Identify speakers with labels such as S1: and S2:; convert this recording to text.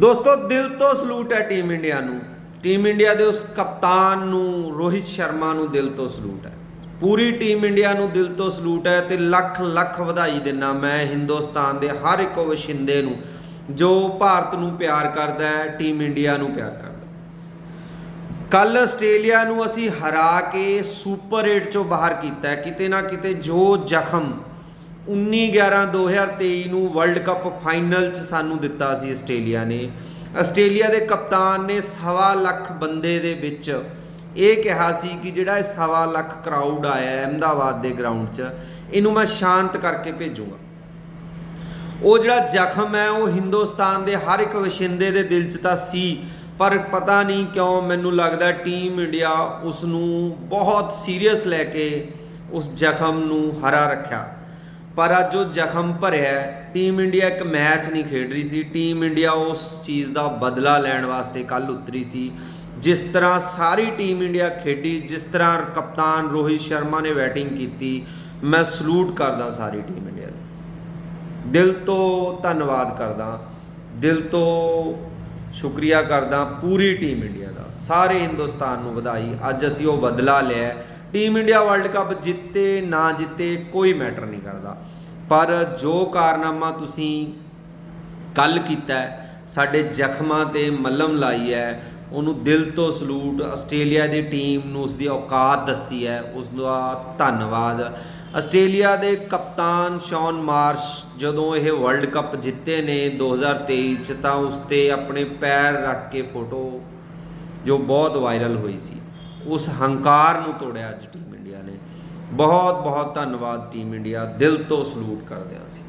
S1: ਦੋਸਤੋ, ਦਿਲ ਤੋਂ ਸਲੂਟ ਹੈ ਟੀਮ ਇੰਡੀਆ ਨੂੰ। ਟੀਮ ਇੰਡੀਆ ਦੇ ਉਸ ਕਪਤਾਨ ਨੂੰ, ਰੋਹਿਤ ਸ਼ਰਮਾ ਨੂੰ ਦਿਲ ਤੋਂ ਸਲੂਟ ਹੈ। ਪੂਰੀ ਟੀਮ ਇੰਡੀਆ ਨੂੰ ਦਿਲ ਤੋਂ ਸਲੂਟ ਹੈ ਤੇ ਲੱਖ ਲੱਖ ਵਧਾਈ ਦਿੰਨਾ ਮੈਂ ਹਿੰਦੁਸਤਾਨ ਦੇ ਹਰ ਇੱਕ ਵਸ਼ਿੰਦੇ ਨੂੰ, ਜੋ ਭਾਰਤ ਨੂੰ ਪਿਆਰ ਕਰਦਾ ਹੈ, ਟੀਮ ਇੰਡੀਆ ਨੂੰ ਪਿਆਰ ਕਰਦਾ ਕੱਲ ਆਸਟ੍ਰੇਲੀਆ ਨੂੰ ਅਸੀਂ ਹਰਾ ਕੇ ਸੁਪਰ 8 ਚੋਂ ਬਾਹਰ ਕੀਤਾ ਕਿਤੇ ਨਾ ਕਿਤੇ ਜੋ ਜ਼ਖਮ 19-11-2023 ਨੂੰ ਵਰਲਡ ਕੱਪ ਫਾਈਨਲ 'ਚ ਸਾਨੂੰ ਦਿੱਤਾ ਸੀ ਆਸਟ੍ਰੇਲੀਆ ਨੇ। ਆਸਟ੍ਰੇਲੀਆ ਦੇ ਕਪਤਾਨ ਨੇ ਸਵਾ ਲੱਖ ਬੰਦੇ ਦੇ ਵਿੱਚ ਇਹ ਕਿਹਾ ਸੀ ਕਿ ਜਿਹੜਾ ਇਹ ਸਵਾ ਲੱਖ ਕਰਾਊਡ ਆਇਆ ਹੈ ਅਹਿਮਦਾਬਾਦ ਦੇ ਗਰਾਊਂਡ 'ਚ, ਇਹਨੂੰ ਮੈਂ ਸ਼ਾਂਤ ਕਰਕੇ ਭੇਜੂੰਗਾ। ਉਹ ਜਿਹੜਾ ਜ਼ਖਮ ਹੈ, ਉਹ ਹਿੰਦੁਸਤਾਨ ਦੇ ਹਰ ਇੱਕ ਵਸ਼ਿੰਦੇ ਦੇ ਦਿਲ 'ਚ ਤਾਂ ਸੀ, ਪਰ ਪਤਾ ਨਹੀਂ ਕਿਉਂ ਮੈਨੂੰ ਲੱਗਦਾ ਟੀਮ ਇੰਡੀਆ ਉਸ ਨੂੰ ਬਹੁਤ ਸੀਰੀਅਸ ਲੈ ਕੇ ਉਸ ਜ਼ਖਮ ਨੂੰ ਹਰਾ ਰੱਖਿਆ। ਪਰ ਅੱਜ ਉਹ ਜ਼ਖਮ ਭਰਿਆ ਟੀਮ ਇੰਡੀਆ ਇੱਕ ਮੈਚ ਨਹੀਂ ਖੇਡ ਰਹੀ ਸੀ। ਟੀਮ ਇੰਡੀਆ ਉਸ ਚੀਜ਼ ਦਾ ਬਦਲਾ ਲੈਣ ਵਾਸਤੇ ਕੱਲ ਉਤਰੀ ਸੀ। ਜਿਸ ਤਰ੍ਹਾਂ ਸਾਰੀ ਟੀਮ ਇੰਡੀਆ ਖੇਡੀ, ਜਿਸ ਤਰ੍ਹਾਂ ਕਪਤਾਨ ਰੋਹਿਤ ਸ਼ਰਮਾ ਨੇ ਬੈਟਿੰਗ ਕੀਤੀ, ਮੈਂ ਸਲੂਟ ਕਰਦਾ ਸਾਰੀ ਟੀਮ ਇੰਡੀਆ ਨੂੰ। ਦਿਲ ਤੋਂ ਧੰਨਵਾਦ ਕਰਦਾ। ਦਿਲ ਤੋਂ ਸ਼ੁਕਰੀਆ ਕਰਦਾ ਪੂਰੀ ਟੀਮ ਇੰਡੀਆ ਦਾ। ਸਾਰੇ ਹਿੰਦੁਸਤਾਨ ਨੂੰ ਵਧਾਈ। ਅੱਜ ਅਸੀਂ ਉਹ ਬਦਲਾ ਲਿਆ ਟੀਮ ਇੰਡੀਆ ਵਰਲਡ ਕੱਪ ਜਿੱਤੇ ਨਾ ਜਿੱਤੇ ਕੋਈ ਮੈਟਰ ਨਹੀਂ ਕਰਦਾ। ਪਰ ਜੋ ਕਾਰਨਾਮਾ ਤੁਸੀਂ ਕੱਲ ਕੀਤਾ ਸਾਡੇ ਜ਼ਖਮਾਂ ਤੇ ਮੱਲਮ ਲਾਈ ਹੈ, ਉਹਨੂੰ ਦਿਲ ਤੋਂ ਸਲੂਟ ਆਸਟ੍ਰੇਲੀਆ ਦੀ ਟੀਮ ਨੂੰ ਉਸ ਦੀ ਔਕਾਤ ਦੱਸੀ ਹੈ ਉਸ ਦਾ ਧੰਨਵਾਦ। ਆਸਟ੍ਰੇਲੀਆ ਦੇ ਕਪਤਾਨ ਸ਼ੌਨ ਮਾਰਸ਼ ਜਦੋਂ ਇਹ ਵਰਲਡ ਕੱਪ ਜਿੱਤੇ ਨੇ 2023 ਚ ਤਾਂ ਉਸ ਤੇ ਆਪਣੇ ਪੈਰ ਰੱਖ ਕੇ ਫੋਟੋ ਜੋ ਬਹੁਤ ਵਾਇਰਲ ਹੋਈ ਸੀ। ਉਸ ਹੰਕਾਰ ਨੂੰ ਤੋੜਿਆ ਅੱਜ ਟੀਮ ਇੰਡੀਆ ਨੇ। ਬਹੁਤ ਬਹੁਤ ਧੰਨਵਾਦ ਟੀਮ ਇੰਡੀਆ ਦਿਲ ਤੋਂ ਸਲੂਟ ਕਰਦੇ ਹਾਂ ਅਸੀਂ।